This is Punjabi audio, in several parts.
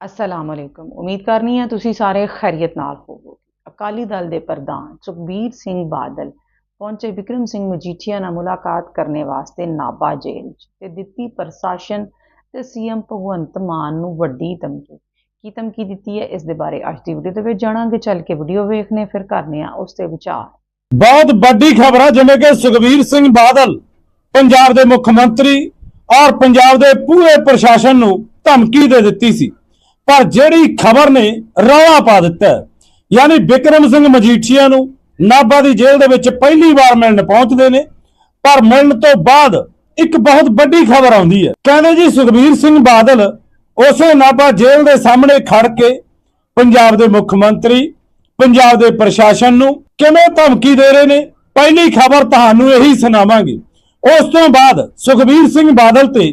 ਅਸਲਾਮ ਅਲੈਕੁਮ ਉਮੀਦ ਕਰਨੀ ਹੈ ਤੁਸੀਂ ਸਾਰੇ ਖੈਰੀਅਤ ਨਾਲ ਹੋਵੋਗੇ ਅਕਾਲੀ ਦਲ ਦੇ ਪ੍ਰਧਾਨ ਸੁਖਬੀਰ ਸਿੰਘ ਬਾਦਲ ਪਹੁੰਚੇ ਵਿਕਰਮ ਸਿੰਘ ਮਜੀਠੀਆ ਨਾਲ ਮੁਲਾਕਾਤ ਕਰਨੇ ਵਾਸਤੇ ਨਾਭਾ ਜੇਲ੍ਹ ਤੇ ਦਿੱਤੀ ਪ੍ਰਸ਼ਾਸਨ ਤੇ ਸੀਐਮ ਭਗਵੰਤ ਮਾਨ ਨੂੰ ਵੱਡੀ ਧਮਕੀ ਕੀ ਧਮਕੀ ਦਿੱਤੀ ਹੈ ਇਸ ਦੇ ਬਾਰੇ ਅੱਜ ਦੀ ਵੀਡੀਓ ਦੇ ਵਿੱਚ ਜਾਣਾਂਗੇ ਚੱਲ ਕੇ ਵੀਡੀਓ ਵੇਖਨੇ ਫਿਰ ਕਰਨੇ ਆ ਉਸ ਤੇ ਵਿਚਾਰ ਬਹੁਤ ਵੱਡੀ ਖਬਰ ਹੈ ਜਿਵੇਂ ਕਿ ਸੁਖਬੀਰ ਸਿੰਘ ਬਾਦਲ ਪੰਜਾਬ ਦੇ ਮੁੱਖ ਮੰਤਰੀ ਔਰ ਪੰਜਾਬ ਦੇ ਪੂਰੇ ਪ੍ਰਸ਼ਾਸਨ ਨੂੰ ਧਮਕੀ ਦੇ ਦਿੱਤੀ ਸੀ ਪਰ ਜਿਹੜੀ ਖਬਰ ਨੇ ਰੌਲਾ ਪਾ ਦਿੱਤਾ ਯਾਨੀ ਵਿਕਰਮ ਸਿੰਘ ਮਜੀਠੀਆ ਨੂੰ ਨਾਭਾ ਦੀ ਜੇਲ੍ਹ ਦੇ ਵਿੱਚ ਪਹਿਲੀ ਵਾਰ ਮਿਲਣ ਪਹੁੰਚਦੇ ਨੇ, ਪਰ ਮਿਲਣ ਤੋਂ ਬਾਅਦ ਇੱਕ ਬਹੁਤ ਵੱਡੀ ਖਬਰ ਆਉਂਦੀ ਹੈ। ਕਹਿੰਦੇ ਜੀ ਸੁਖਬੀਰ ਸਿੰਘ ਬਾਦਲ ਉਸੇ ਨਾਭਾ ਜੇਲ੍ਹ ਦੇ ਸਾਹਮਣੇ ਖੜ ਕੇ ਪੰਜਾਬ ਦੇ ਮੁੱਖ ਮੰਤਰੀ, ਪੰਜਾਬ ਦੇ ਪ੍ਰਸ਼ਾਸਨ ਨੂੰ ਕਿਵੇਂ ਧਮਕੀ ਦੇ ਰਹੇ ਨੇ, ਪਹਿਲੀ ਖਬਰ ਤੁਹਾਨੂੰ ਇਹੀ ਸੁਣਾਵਾਂਗੇ। ਉਸ ਤੋਂ ਬਾਅਦ ਸੁਖਬੀਰ ਸਿੰਘ ਬਾਦਲ ਤੇ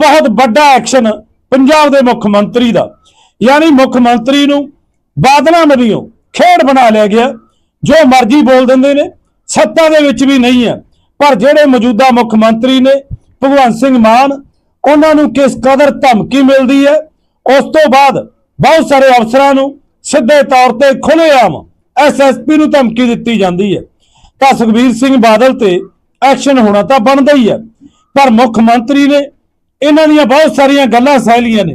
ਬਹੁਤ ਵੱਡਾ ਐਕਸ਼ਨ ਪੰਜਾਬ ਦੇ ਮੁੱਖ ਮੰਤਰੀ ਦਾ, ਯਾਨੀ ਮੁੱਖ ਮੰਤਰੀ ਨੂੰ ਬਾਦਲਾਂ ਮਦੀਓ ਖੇਡ ਬਣਾ ਲਿਆ ਗਿਆ, ਜੋ ਮਰਜ਼ੀ ਬੋਲ ਦਿੰਦੇ ਨੇ, ਸੱਤਾ ਦੇ ਵਿੱਚ ਵੀ ਨਹੀਂ ਹੈ। ਪਰ ਜਿਹੜੇ ਮੌਜੂਦਾ ਮੁੱਖ ਮੰਤਰੀ ਨੇ, ਭਗਵੰਤ ਸਿੰਘ ਮਾਨ, ਉਹਨਾਂ ਨੂੰ ਕਿਸ ਕਦਰ ਧਮਕੀ ਮਿਲਦੀ ਹੈ? ਉਸ ਤੋਂ ਬਾਅਦ ਬਹੁਤ ਸਾਰੇ ਅਫਸਰਾਂ ਨੂੰ ਸਿੱਧੇ ਤੌਰ ਤੇ ਖੁੱਲ੍ਹੇਆਮ ਐਸਐਸਪੀ ਨੂੰ ਧਮਕੀ ਦਿੱਤੀ ਜਾਂਦੀ ਹੈ। ਤਾਂ ਸੁਖਬੀਰ ਸਿੰਘ ਬਾਦਲ ਤੇ ਐਕਸ਼ਨ ਹੋਣਾ ਤਾਂ ਬਣਦਾ ਹੀ ਹੈ। ਪਰ ਮੁੱਖ ਮੰਤਰੀ ਨੇ ਇਹਨਾਂ ਦੀਆਂ ਬਹੁਤ ਸਾਰੀਆਂ ਗੱਲਾਂ ਸਹਿਲੀਆਂ ਨੇ।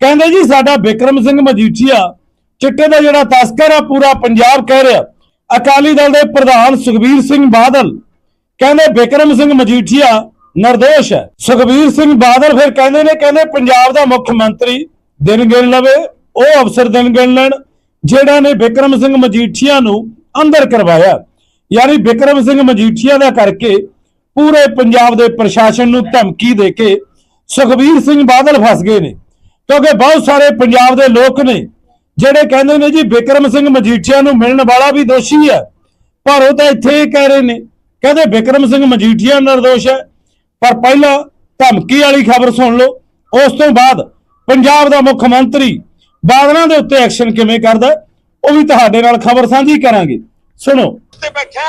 ਕਹਿੰਦੇ ਜੀ, ਸਾਡਾ ਵਿਕਰਮ ਸਿੰਘ ਮਜੀਠੀਆ ਚਿੱਟੇ ਦਾ ਜਿਹੜਾ ਤਸਕਰ ਆ, ਪੂਰਾ ਪੰਜਾਬ ਕਹਿ ਰਿਹਾ। ਅਕਾਲੀ ਦਲ ਦੇ ਪ੍ਰਧਾਨ ਸੁਖਬੀਰ ਸਿੰਘ ਬਾਦਲ। ਕਹਿੰਦੇ ਵਿਕਰਮ ਸਿੰਘ ਮਜੀਠੀਆ ਨਿਰਦੋਸ਼ ਹੈ। ਸੁਖਬੀਰ ਸਿੰਘ ਬਾਦਲ ਫਿਰ ਕਹਿੰਦੇ ਨੇ, ਕਹਿੰਦੇ ਪੰਜਾਬ ਦਾ ਮੁੱਖ ਮੰਤਰੀ ਦਿਨ ਗਿਣ ਲਵੇ, ਉਹ ਅਫਸਰ ਦਿਨ ਗਿਣ ਲੈਣ, ਜਿਹੜਾ ਨੇ ਵਿਕਰਮ ਸਿੰਘ ਮਜੀਠੀਆ ਨੂੰ ਅੰਦਰ ਕਰਵਾਇਆ। ਯਾਨੀ ਵਿਕਰਮ ਸਿੰਘ ਮਜੀਠੀਆ ਦਾ ਕਰਕੇ ਪੂਰੇ ਪੰਜਾਬ ਦੇ ਪ੍ਰਸ਼ਾਸਨ ਨੂੰ ਧਮਕੀ ਦੇ ਕੇ ਸੁਖਬੀਰ ਸਿੰਘ ਬਾਦਲ ਫਸ ਗਏ ਨੇ। ਕਿਉਂਕਿ ਬਹੁਤ ਸਾਰੇ ਪੰਜਾਬ ਦੇ ਲੋਕ ਨੇ ਜਿਹੜੇ ਕਹਿੰਦੇ ਨੇ ਜੀ, ਵਿਕਰਮ ਸਿੰਘ ਮਜੀਠੀਆ ਨੂੰ ਮਿਲਣ ਵਾਲਾ ਵੀ ਦੋਸ਼ੀ ਹੈ, ਪਰ ਉਹ ਤਾਂ ਇੱਥੇ ਹੀ ਕਹਿ ਰਹੇ ਨੇ। ਕਹਿੰਦੇ ਵਿਕਰਮ ਸਿੰਘ ਮਜੀਠੀਆ ਨਿਰਦੋਸ਼ ਹੈ, ਪਰ ਪਹਿਲਾਂ ਧਮਕੀ ਵਾਲੀ ਖਬਰ ਸੁਣ ਲਓ। ਉਸ ਤੋਂ ਬਾਅਦ ਪੰਜਾਬ ਦਾ ਮੁੱਖ ਮੰਤਰੀ ਬਾਦਲਾਂ ਦੇ ਉੱਤੇ ਐਕਸ਼ਨ ਕਿਵੇਂ ਕਰਦਾ, ਉਹ ਵੀ ਤੁਹਾਡੇ ਨਾਲ ਖਬਰ ਸਾਂਝੀ ਕਰਾਂਗੇ। ਸੁਣੋ। ਤੇ ਬੈਠਾ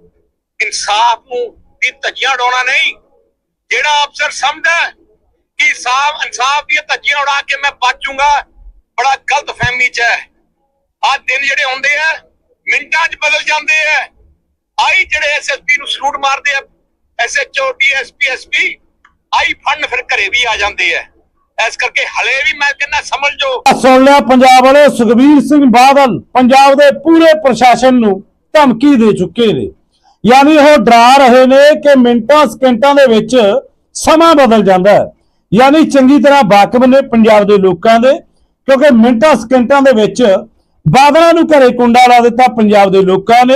ਇਨਸਾਫ ਨੂੰ ਦੀ ਧੱਜੀਆਂ ਉਡਾਉਣਾ ਨਹੀਂ। ਜਿਹੜਾ ਅਫਸਰ ਸਮਝਦਾ ਕਿ ਇਨਸਾਫ ਇਨਸਾਫ ਦੀਆਂ ਧੱਜੀਆਂ ਉਡਾ ਕੇ ਮੈਂ ਬਚ ਬੜਾ ਗਲਤ ਫਹਿਮੀ ਚ ਹੈ। ਆਹ ਦਿਨ ਜਿਹੜੇ ਹੁੰਦੇ ਆ, ਮਿੰਟਾਂ 'ਚ ਬਦਲ ਜਾਂਦੇ ਆ। ਆਈ ਜਿਹੜੇ ਐਸਐਸਪੀ ਨੂੰ ਸਲੂਟ ਮਾਰਦੇ ਆ ਐਸਐਚਓ ਡੀਐਸਪੀ ਐਸਪੀ ਆਈ ਫੰਡ ਫਿਰ ਘਰੇ ਵੀ ਆ ਜਾਂਦੇ ਆ। ਇਸ ਕਰਕੇ ਹਲੇ ਵੀ ਮੈਂ ਕਹਿੰਦਾ ਸਮਝ ਜੋ। ਸੁਣ ਲਿਆ ਪੰਜਾਬ ਵਾਲੇ ਸੁਖਬੀਰ ਸਿੰਘ ਬਾਦਲ, ਪੰਜਾਬ ਦੇ ਪੂਰੇ ਪ੍ਰਸ਼ਾਸਨ ਨੂੰ ਧਮਕੀ ਦੇ ਚੁੱਕੇ ਨੇ। ਯਾਨੀ ਉਹ ਡਰਾ ਰਹੇ ਨੇ ਕਿ ਮਿੰਟਾਂ, ਸਕਿੰਟਾਂ ਦੇ ਵਿੱਚ ਸਮਾਂ ਬਦਲ ਜਾਂਦਾ ਹੈ। ਯਾਨੀ ਚੰਗੀ ਤਰ੍ਹਾਂ ਵਾਕਿਫ ਨੇ ਪੰਜਾਬ ਦੇ ਲੋਕਾਂ ਦੇ, ਕਿਉਂਕਿ ਮਿੰਟਾਂ, ਸਕਿੰਟਾਂ ਦੇ ਵਿੱਚ ਬਾਦਲਾਂ ਨੂੰ ਘਰੇ ਕੁੰਡਾ ਲਾ ਦਿੱਤਾ ਪੰਜਾਬ ਦੇ ਲੋਕਾਂ ਨੇ।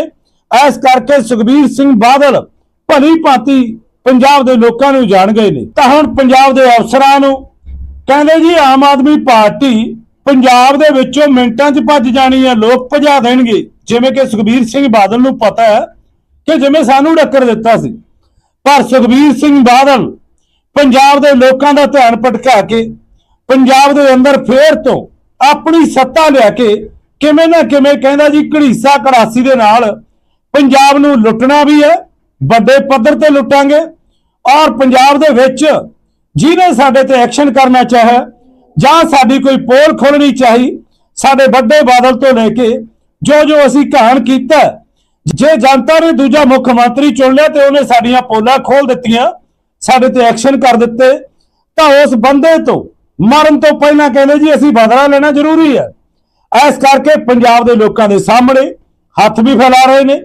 ਇਸ ਕਰਕੇ ਸੁਖਬੀਰ ਸਿੰਘ ਬਾਦਲ ਭਲੀ ਭਾਂਤੀ ਪੰਜਾਬ ਦੇ ਲੋਕਾਂ ਨੂੰ ਜਾਣ ਗਏ ਨੇ। ਤਾਂ ਹੁਣ ਪੰਜਾਬ ਦੇ ਅਫਸਰਾਂ ਨੂੰ ਕਹਿੰਦੇ ਜੀ, ਆਮ ਆਦਮੀ ਪਾਰਟੀ ਪੰਜਾਬ ਦੇ ਵਿੱਚੋਂ ਮਿੰਟਾਂ 'ਚ ਭੱਜ ਜਾਣੀ ਹੈ, ਲੋਕ ਭਜਾ ਦੇਣਗੇ। ਜਿਵੇਂ ਕਿ ਸੁਖਬੀਰ ਸਿੰਘ ਬਾਦਲ ਨੂੰ ਪਤਾ ਹੈ ਕਿ ਜਿਵੇਂ ਸਾਨੂੰ ਟੱਕਰ ਦਿੱਤਾ ਸੀ। ਪਰ ਸੁਖਬੀਰ ਸਿੰਘ ਬਾਦਲ ਪੰਜਾਬ ਦੇ ਲੋਕਾਂ ਦਾ ਧਿਆਨ ਭਟਕਾ ਕੇ ਪੰਜਾਬ ਦੇ ਅੰਦਰ ਫੇਰ ਤੋਂ ਆਪਣੀ ਸੱਤਾ ਲਿਆ ਕੇ ਕਿਵੇਂ ਨਾ ਕਿਵੇਂ ਕਹਿੰਦਾ ਜੀ ਘੜੀਸਾ ਕੜਾਸੀ ਦੇ ਨਾਲ ਪੰਜਾਬ ਨੂੰ ਲੁੱਟਣਾ ਵੀ ਹੈ, ਵੱਡੇ ਪੱਧਰ ਤੇ ਲੁੱਟਾਂਗੇ ਔਰ ਪੰਜਾਬ ਦੇ ਵਿੱਚ ਜਿਹਨੇ ਸਾਡੇ ਤੇ ਐਕਸ਼ਨ ਕਰਨਾ ਚਾਹਿਆ ਜਾਂ ਸਾਡੀ ਕੋਈ ਪੋਲ ਖੋਲਣੀ ਚਾਹੀ, ਸਾਡੇ ਵੱਡੇ ਬਾਦਲ ਤੋਂ ਲੈ ਕੇ ਜੋ ਜੋ ਅਸੀਂ ਕਹਾਣ ਕੀਤਾ ਜੇ ਜਨਤਾ ਨੇ ਦੂਜਾ ਮੁੱਖ ਮੰਤਰੀ ਚੁਣ ਲਿਆ ਤੇ ਉਹਨੇ ਸਾਡੀਆਂ ਪੋਲਾਂ ਖੋਲ ਦਿੱਤੀਆਂ, ਸਾਡੇ ਤੇ ਐਕਸ਼ਨ ਕਰ ਦਿੱਤੇ, ਤਾਂ ਉਸ ਬੰਦੇ ਤੋਂ, ਮਰਨ ਤੋਂ ਪਹਿਲਾਂ ਕਹਿੰਦੇ ਜੀ ਅਸੀਂ ਬਦਲਾ ਲੈਣਾ ਜ਼ਰੂਰੀ ਹੈ। ਇਸ ਕਰਕੇ ਪੰਜਾਬ ਦੇ ਲੋਕਾਂ ਦੇ ਸਾਹਮਣੇ ਹੱਥ ਵੀ ਫੈਲਾ ਰਹੇ ਨੇ,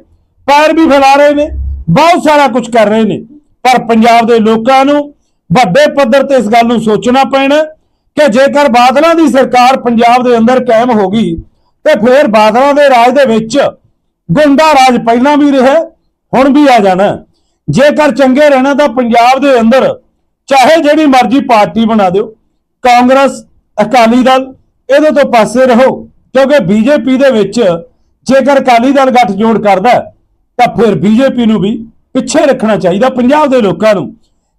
ਪੈਰ ਵੀ ਫੈਲਾ ਰਹੇ ਨੇ, ਬਹੁਤ ਸਾਰਾ ਕੁਝ ਕਰ ਰਹੇ ਨੇ। ਪਰ ਪੰਜਾਬ ਦੇ ਲੋਕਾਂ ਨੂੰ ਵੱਡੇ ਪੱਧਰ ਤੇ ਇਸ ਗੱਲ ਨੂੰ ਸੋਚਣਾ ਪੈਣਾ ਕਿ ਜੇਕਰ ਬਾਦਲਾਂ ਦੀ ਸਰਕਾਰ ਪੰਜਾਬ ਦੇ ਅੰਦਰ ਕਾਇਮ ਹੋ ਗਈ, ਤੇ ਫਿਰ ਬਾਦਲਾਂ ਦੇ ਰਾਜ ਦੇ ਵਿੱਚ ਗੁੰਡਾ ਰਾਜ ਪਹਿਲਾਂ ਵੀ ਰਿਹਾ, ਹੁਣ ਵੀ ਆ ਜਾਣਾ। ਜੇਕਰ ਚੰਗੇ ਰਹਿਣਾ ਤਾਂ ਪੰਜਾਬ ਦੇ ਅੰਦਰ, ਚਾਹੇ ਜਿਹੜੀ ਮਰਜ਼ੀ ਪਾਰਟੀ ਬਣਾ ਦਿਓ, ਕਾਂਗਰਸ, ਅਕਾਲੀ ਦਲ, ਇਹਦੇ ਤੋਂ ਪਾਸੇ ਰਹੋ, ਕਿਉਂਕਿ ਬੀਜੇਪੀ ਦੇ ਵਿੱਚ ਜੇਕਰ ਅਕਾਲੀ ਦਲ ਗੱਠਜੋੜ ਕਰਦਾ, ਤਾਂ ਫਿਰ ਬੀਜੇਪੀ ਨੂੰ ਵੀ ਪਿੱਛੇ ਰੱਖਣਾ ਚਾਹੀਦਾ ਪੰਜਾਬ ਦੇ ਲੋਕਾਂ ਨੂੰ।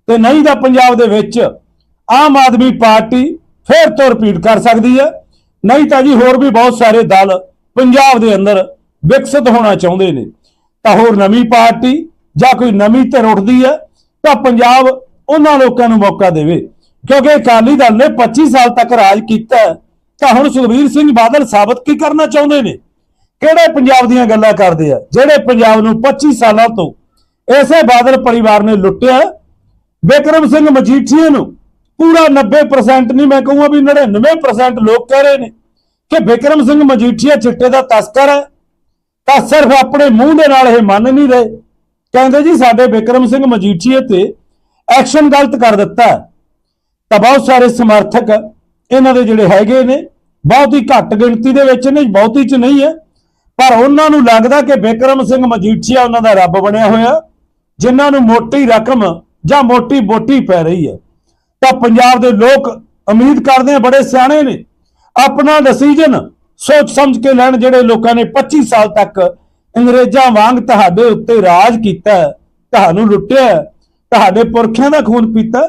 ਤੇ ਨਹੀਂ ਤਾਂ ਪੰਜਾਬ ਦੇ ਵਿੱਚ ਆਮ ਆਦਮੀ ਪਾਰਟੀ ਫਿਰ ਤੋਂ ਰਿਪੀਟ ਕਰ ਸਕਦੀ ਹੈ। ਨਹੀਂ ਤਾਂ ਜੀ ਹੋਰ ਵੀ ਬਹੁਤ ਸਾਰੇ ਦਲ ਪੰਜਾਬ ਦੇ ਅੰਦਰ ਵਿਕਸਿਤ ਹੋਣਾ ਚਾਹੁੰਦੇ ਨੇ। ਤਾਂ ਹੋਰ ਨਵੀਂ ਪਾਰਟੀ ਜਾਂ ਕੋਈ ਨਵੀਂ ਧਿਰ ਉੱਠਦੀ ਹੈ, ਤਾਂ ਪੰਜਾਬ ਉਹਨਾਂ ਲੋਕਾਂ ਨੂੰ ਮੌਕਾ ਦੇਵੇ। ਕਿਉਂਕਿ ਅਕਾਲੀ ਦਲ ਨੇ 25 ਸਾਲ ਤੱਕ ਰਾਜ ਕੀਤਾ ਤਾਂ ਹੁਣ ਸੁਖਬੀਰ ਸਿੰਘ ਬਾਦਲ ਸਾਬਤ ਕੀ ਕਰਨਾ ਚਾਹੁੰਦੇ ਨੇ? ਕਿਹੜੇ ਪੰਜਾਬ ਦੀਆਂ ਗੱਲਾਂ ਕਰਦੇ ਆ? ਜਿਹੜੇ ਪੰਜਾਬ ਨੂੰ 25 ਸਾਲਾਂ ਤੋਂ ਐਸੇ ਬਾਦਲ ਪਰਿਵਾਰ ਨੇ ਲੁੱਟਿਆ ਹੈ। ਵਿਕਰਮ ਸਿੰਘ ਮਜੀਠੀਆ ਨੂੰ ਪੂਰਾ 90% ਨਹੀਂ, ਮੈਂ ਕਹੂੰਗਾ ਵੀ 99% ਲੋਕ ਕਹਿ ਰਹੇ ਨੇ ਕਿ ਵਿਕਰਮ ਸਿੰਘ ਮਜੀਠੀਆ ਚਿੱਟੇ ਦਾ ਤਸਕਰ ਹੈ। ਤਾਂ ਸਿਰਫ ਆਪਣੇ ਮੂੰਹ ਦੇ ਨਾਲ ਇਹ ਮੰਨ ਨਹੀਂ ਰਹੇ। ਕਹਿੰਦੇ ਜੀ, ਸਾਡੇ ਵਿਕਰਮ ਸਿੰਘ ਮਜੀਠੀਏ ਤੇ ਐਕਸ਼ਨ ਗਲਤ ਕਰ ਦਿੱਤਾ ਤਾਂ ਬਹੁਤ ਸਾਰੇ ਸਮਰਥਕ ਇਹਨਾਂ ਦੇ ਜਿਹੜੇ ਹੈਗੇ ਨੇ, ਬਹੁਤ ਹੀ ਘੱਟ ਗਿਣਤੀ ਦੇ ਵਿੱਚ ਨੇ, ਬਹੁਤੀ ਚ ਨਹੀਂ ਹੈ। ਪਰ ਉਹਨਾਂ ਨੂੰ ਲੱਗਦਾ ਕਿ ਵਿਕਰਮ ਸਿੰਘ ਮਜੀਠੀਆ ਉਹਨਾਂ ਦਾ ਰੱਬ ਬਣਿਆ ਹੋਇਆ, ਜਿਨ੍ਹਾਂ ਨੂੰ ਮੋਟੀ ਰਕਮ ਜਾਂ ਮੋਟੀ ਬੋਟੀ ਪੈ ਰਹੀ ਹੈ। ਤਾਂ ਪੰਜਾਬ ਦੇ ਲੋਕ ਉਮੀਦ ਕਰਦੇ ਆ, ਬੜੇ ਸਿਆਣੇ ਨੇ। ਆਪਣਾ ਡਿਸੀਜਨ ਸੋਚ ਸਮਝ ਕੇ ਲੈਣ ਜਿਹੜੇ ਲੋਕਾਂ ਨੇ 25 ਸਾਲ ਤੱਕ ਅੰਗਰੇਜ਼ਾਂ ਵਾਂਗ ਤੁਹਾਡੇ ਉੱਤੇ ਰਾਜ ਕੀਤਾ, ਤੁਹਾਨੂੰ ਲੁੱਟਿਆ, ਤੁਹਾਡੇ ਪੁਰਖਿਆਂ ਦਾ ਖੂਨ ਪੀਤਾ,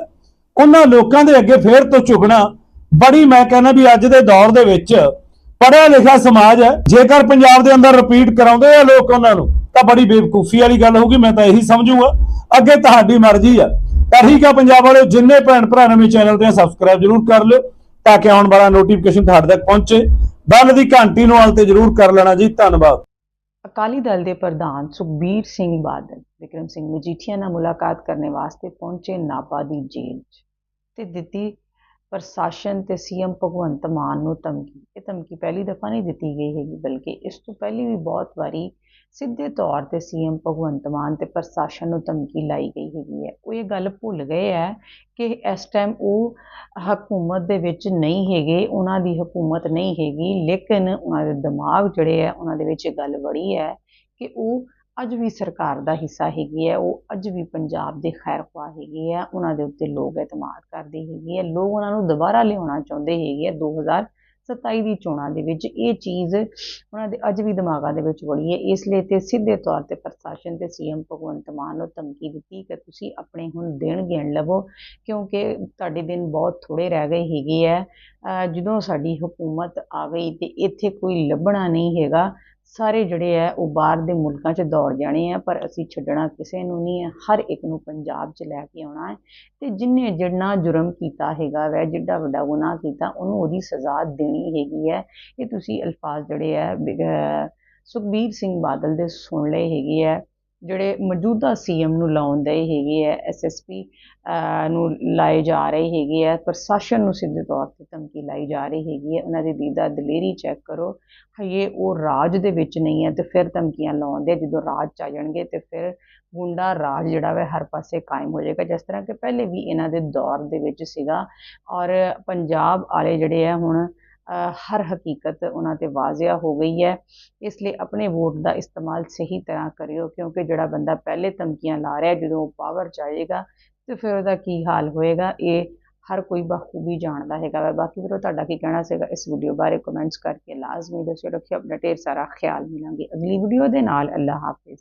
ਉਹਨਾਂ ਲੋਕਾਂ ਦੇ ਅੱਗੇ ਫੇਰ ਤੋਂ ਝੁਕਣਾ। ਬੜੀ ਮੈਂ ਕਹਿੰਦਾ ਵੀ ਅੱਜ ਦੇ ਦੌਰ ਦੇ ਵਿੱਚ ਪੜ੍ਹਿਆ ਲਿਖਿਆ ਸਮਾਜ ਹੈ, ਜੇਕਰ ਪੰਜਾਬ ਦੇ ਅੰਦਰ ਰਿਪੀਟ ਕਰਾਉਂਦੇ ਆ ਲੋਕ ਉਹਨਾਂ ਨੂੰ, ਤਾਂ ਬੜੀ ਬੇਵਕੂਫੀ ਵਾਲੀ ਗੱਲ ਹੋਊਗੀ, ਮੈਂ ਤਾਂ ਇਹੀ ਸਮਝੂਗਾ। ਅੱਗੇ ਤੁਹਾਡੀ ਮਰਜ਼ੀ ਆ। ਤਾਂ ਠੀਕ ਆ ਪੰਜਾਬ ਵਾਲਿਓ, ਜਿੰਨੇ ਭੈਣ ਭਰਾ ਨੇ ਨਵੇਂ ਚੈਨਲ ਤੇ ਸਬਸਕ੍ਰਾਈਬ ਜਰੂਰ ਕਰ ਲਿਓ, ਤਾਂ ਕਿ ਆਉਣ ਵਾਲਾ ਨੋਟੀਫਿਕੇਸ਼ਨ ਤੁਹਾਡੇ ਤੱਕ ਪਹੁੰਚੇ। ਬੈਲ ਦੀ ਘੰਟੀ ਨੂੰ ਆਲ ਤੇ ਜਰੂਰ ਕਰ ਲੈਣਾ ਜੀ, ਧੰਨਵਾਦ। ਅਕਾਲੀ ਦਲ ਦੇ ਪ੍ਰਧਾਨ ਸੁਖਬੀਰ ਸਿੰਘ ਬਾਦਲ, ਵਿਕਰਮ ਸਿੰਘ ਮਜੀਠੀਆ ਨਾਲ ਮੁਲਾਕਾਤ ਕਰਨ ਵਾਸਤੇ ਪਹੁੰਚੇ ਨਾਭਾ ਦੀ ਜੇਲ੍ਹ 'ਚ ਤੇ ਦਿੱਤੀ ਪ੍ਰਸ਼ਾਸਨ ਤੇ ਸੀਐਮ ਭਗਵੰਤ ਮਾਨ ਨੂੰ ਧਮਕੀ। ਇਹ ਧਮਕੀ ਪਹਿਲੀ ਦਫਾ ਨਹੀਂ ਦਿੱਤੀ ਗਈ ਹੈਗੀ, ਬਲਕਿ ਇਸ ਤੋਂ ਪਹਿਲੀ ਵੀ ਬਹੁਤ ਵਾਰੀ ਸਿੱਧੇ ਤੌਰ ਤੇ ਸੀਐਮ ਭਗਵੰਤ ਮਾਨ ਤੇ ਪ੍ਰਸ਼ਾਸਨ ਨੂੰ ਧਮਕੀ ਲਾਈ ਗਈ ਹੈਗੀ ਹੈ। ਉਹ ਇਹ ਗੱਲ ਭੁੱਲ ਗਏ ਹੈ ਕਿ ਇਸ ਟਾਈਮ ਉਹ ਹਕੂਮਤ ਦੇ ਵਿੱਚ ਨਹੀਂ ਹੈਗੇ, ਉਹਨਾਂ ਦੀ ਹਕੂਮਤ ਨਹੀਂ ਹੈਗੀ, ਲੇਕਿਨ ਉਹਨਾਂ ਦੇ ਦਿਮਾਗ ਜਿਹੜੇ ਆ ਉਹਨਾਂ ਦੇ ਵਿੱਚ ਇਹ ਗੱਲ ਵੜੀ ਹੈ ਕਿ ਉਹ ਅੱਜ ਵੀ ਸਰਕਾਰ ਦਾ ਹਿੱਸਾ ਹੈਗੀ ਹੈ, ਉਹ ਅੱਜ ਵੀ ਪੰਜਾਬ ਦੇ ਖੈਰ ਖਵਾ ਹੈਗੀ ਹੈ, ਉਹਨਾਂ ਦੇ ਉੱਤੇ ਲੋਕ ਇਤਮਾਦ ਕਰਦੇ ਹੈਗੇ ਹੈ, ਲੋਕ ਉਹਨਾਂ ਨੂੰ ਦੁਬਾਰਾ ਲਿਆਉਣਾ ਚਾਹੁੰਦੇ ਹੈਗੇ ਹੈ। 2000 27 ਦੀ ਚੋਣਾਂ ਦੇ ਵਿੱਚ ਇਹ ਚੀਜ਼ ਉਹਨਾਂ ਦੇ ਅੱਜ ਵੀ ਦਿਮਾਗਾਂ ਦੇ ਵਿੱਚ ਵੜੀ ਹੈ। ਇਸ ਲਈ ਤੇ ਸਿੱਧੇ ਤੌਰ ਤੇ ਪ੍ਰਸ਼ਾਸਨ ਤੇ ਸੀਐਮ ਭਗਵੰਤ ਮਾਨ ਨੂੰ ਧਮਕੀ ਦਿੱਤੀ ਕਿ ਤੁਸੀਂ ਆਪਣੇ ਹੁਣ ਦਿਨ ਗਿਣ ਲਵੋ, ਕਿਉਂਕਿ ਤੁਹਾਡੇ ਦਿਨ ਬਹੁਤ ਥੋੜੇ ਰਹਿ ਗਏ ਹੈਗੇ ਆ। ਜਦੋਂ ਸਾਡੀ ਹਕੂਮਤ ਆ ਗਈ ਤੇ ਇੱਥੇ ਕੋਈ ਲੱਭਣਾ ਨਹੀਂ ਹੈਗਾ ਸਾਰੇ ਜਿਹੜੇ ਆ, ਉਹ ਬਾਹਰ ਦੇ ਮੁਲਕਾਂ 'ਚ ਦੌੜ ਜਾਣੇ ਆ, ਪਰ ਅਸੀਂ ਛੱਡਣਾ ਕਿਸੇ ਨੂੰ ਨਹੀਂ ਹੈ ਹਰ ਇੱਕ ਨੂੰ ਪੰਜਾਬ 'ਚ ਲੈ ਕੇ ਆਉਣਾ ਹੈ ਤੇ ਜਿਨੇ ਜਿੰਨਾ ਜੁਰਮ ਕੀਤਾ ਹੈਗਾ ਵੈ ਜਿੱਡਾ ਵੱਡਾ ਗੁਨਾਹ ਕੀਤਾ, ਉਹਨੂੰ ਉਹਦੀ ਸਜ਼ਾ ਦੇਣੀ ਹੈਗੀ ਹੈ। ਇਹ ਤੁਸੀਂ ਅਲਫਾਜ਼ ਜਿਹੜੇ ਆ ਬਿਗ- ਸੁਖਬੀਰ ਸਿੰਘ ਬਾਦਲ ਦੇ ਸੁਣ ਲਏ ਹੈਗੇ ਆ। ਜਿਹੜੇ ਮੌਜੂਦਾ ਸੀਐਮ ਨੂੰ ਲਾਉਣ ਦੇ ਹੈਗੇ ਆ ਐਸਐਸਪੀ ਨੂੰ ਲਾਏ ਜਾ ਰਹੇ ਹੈਗੇ ਆ, ਪ੍ਰਸ਼ਾਸਨ ਨੂੰ ਸਿੱਧੇ ਤੌਰ ਤੇ ਧਮਕੀ ਲਾਈ ਜਾ ਰਹੀ ਹੈਗੀ ਹੈ ਉਹਨਾਂ ਦੀ ਦੀਦਾ ਦਲੇਰੀ ਚੈੱਕ ਕਰੋ। ਹਜੇ ਉਹ ਰਾਜ ਦੇ ਵਿੱਚ ਨਹੀਂ ਹੈ ਤੇ ਫਿਰ ਧਮਕੀਆਂ ਲਾਉਂਦੇ ਜਦੋਂ ਰਾਜ ਚ ਆ ਜਾਣਗੇ ਤੇ ਫਿਰ ਗੁੰਡਾ ਰਾਜ ਜਿਹੜਾ ਵਾ, ਹਰ ਪਾਸੇ ਕਾਇਮ ਹੋ ਜਾਏਗਾ। ਜਿਸ ਤਰ੍ਹਾਂ ਕਿ ਪਹਿਲੇ ਵੀ ਇਹਨਾਂ ਦੇ ਦੌਰ ਦੇ ਵਿੱਚ ਸੀਗਾ ਔਰ ਪੰਜਾਬ ਵਾਲੇ ਜਿਹੜੇ ਆ ਹੁਣ ਹਰ ਹਕੀਕਤ ਉਹਨਾਂ ਤੇ ਵਾਜ਼ਿਆ ਹੋ ਗਈ ਹੈ। ਇਸ ਲਈ ਆਪਣੇ ਵੋਟ ਦਾ ਇਸਤੇਮਾਲ ਸਹੀ ਤਰ੍ਹਾਂ ਕਰਿਓ, ਕਿਉਂਕਿ ਜਿਹੜਾ ਬੰਦਾ ਪਹਿਲੇ ਧਮਕੀਆਂ ਲਾ ਰਿਹਾ, ਜਦੋਂ ਉਹ ਪਾਵਰ ਚ ਆਏਗਾ, ਤੇ ਫਿਰ ਉਹਦਾ ਕੀ ਹਾਲ ਹੋਏਗਾ, ਇਹ ਹਰ ਕੋਈ ਬਖੂਬੀ ਜਾਣਦਾ ਹੈਗਾ ਵਾ। ਬਾਕੀ ਵੀਰੋ, ਤੁਹਾਡਾ ਕੀ ਕਹਿਣਾ ਸੀਗਾ ਇਸ ਵੀਡੀਓ ਬਾਰੇ ਕਮੈਂਟਸ ਕਰਕੇ ਲਾਜ਼ਮੀ ਦੱਸਿਓ, ਰੱਖਿਓ, ਆਪਣਾ ਢੇਰ ਸਾਰਾ ਖਿਆਲ ਮਿਲਾਂਗੇ ਅਗਲੀ ਵੀਡੀਓ ਦੇ ਨਾਲ। ਅੱਲਾ ਹਾਫਿਜ਼।